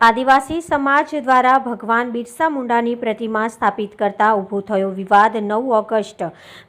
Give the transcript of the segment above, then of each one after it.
આદિવાસી સમાજ દ્વારા ભગવાન બિરસા મુંડાની પ્રતિમા સ્થાપિત કરતા ઊભો થયો વિવાદ નવ ઓગસ્ટ.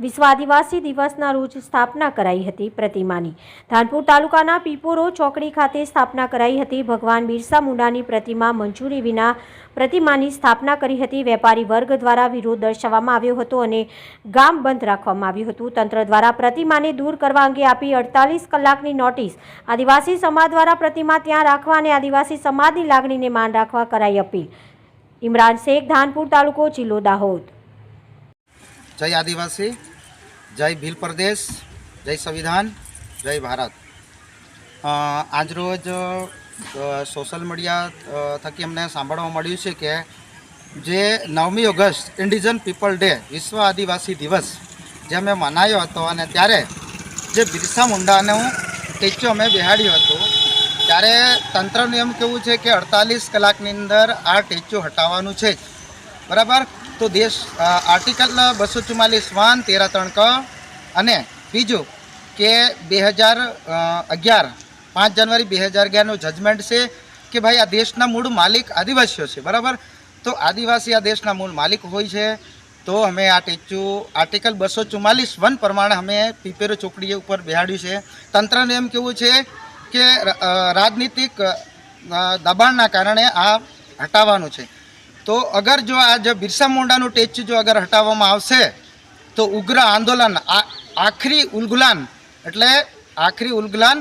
વિશ્વ આદિવાસી દિવસના રોજ સ્થાપના કરાઈ હતી પ્રતિમાની. ધાનપુર તાલુકાના પીપોરો ચોકડી ખાતે સ્થાપના કરાઈ હતી. ભગવાન બિરસા મુંડાની પ્રતિમા મંજૂરી વિના પ્રતિમાની સ્થાપના કરી હતી. વેપારી વર્ગ દ્વારા વિરોધ દર્શાવવામાં આવ્યો હતો અને ગામ બંધ રાખવામાં આવ્યું હતું. તંત્ર દ્વારા પ્રતિમાને દૂર કરવા અંગે આપી અડતાલીસ કલાકની નોટિસ. આદિવાસી સમાજ દ્વારા પ્રતિમા ત્યાં રાખવા અને આદિવાસી સમાજની લાગણીને માન રાખવા કરાઈ અપીલ. ઇમરાન શેખ, ધાનપુર તાલુકો, જિલ્લો દાહોદ. જય આદિવાસી, જય ભીલ પ્રદેશ, જય સંવિધાન, જય ભારત. આજરોજ સોશિયલ મીડિયા થકી અમને સાંભળવા મળ્યું છે કે જે નવમી ઓગસ્ટ, ઇન્ડિજન પીપલ ડે, વિશ્વ આદિવાસી દિવસ, જે મેં મનાયો હતો અને ત્યારે જે બિરસા મુંડાનું સ્ટેચ્યુ અમે બેહાડ્યું હતું ત્યારે તંત્રનું એમ કેવું છે કે અડતાલીસ કલાકની અંદર આ ટેચ્યુ હટાવવાનું છે બરાબર? તો દેશ આર્ટિકલ બસો ચુમ્માલીસ વન, તેરા ત્રણ ક અને બીજું કે બે હજાર અગિયાર, પાંચ જાન્યુઆરી બે હજાર અગિયારનું જજમેન્ટ છે કે ભાઈ આ દેશના મૂળ માલિક આદિવાસીઓ છે, બરાબર? તો આદિવાસી આ દેશના મૂળ માલિક હોય છે, તો અમે આ ટેચ્યુ, આર્ટિકલ બસો ચુમ્માલીસ વન પ્રમાણે અમે પીપેરો ચોકડી ઉપર બેહાડ્યું છે. તંત્રને એમ કેવું છે કે રાજનીતિક દબાણના કારણે આ હટાવવાનું છે. તો અગર જો આ જે બિરસા મુંડાનું ટેચ્યુ જો અગર હટાવવામાં આવશે, તો ઉગ્ર આંદોલન આખરી ઉલગુલાન, એટલે આખરી ઉલગુલાન,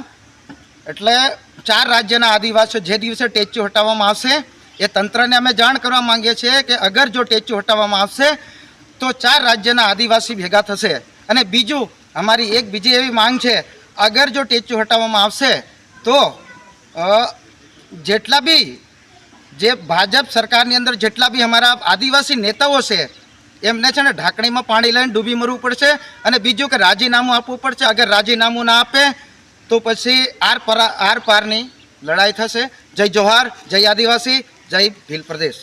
એટલે ચાર રાજ્યના આદિવાસીઓ જે દિવસે ટેચ્યુ હટાવવામાં આવશે, એ તંત્રને અમે જાણ કરવા માંગીએ છીએ કે અગર જો ટેચ્યુ હટાવવામાં આવશે, તો ચાર રાજ્યના આદિવાસી ભેગા થશે. અને બીજું, અમારી એક બીજી એવી માંગ છે, અગર જો ટેચ્યુ હટાવવામાં આવશે તો જેટલા બી જે ભાજપ સરકારની અંદર જેટલા બી અમારા આદિવાસી નેતાઓ છે, એમને છે ને ઢાંકણીમાં પાણી લઈને ડૂબી મરવું પડશે અને બીજું કે રાજીનામું આપવું પડશે. અગર રાજીનામું ના આપે, તો પછી આર પર, આર પારની લડાઈ થશે. જય જોહાર જય આદિવાસી, જય ભીલ પ્રદેશ.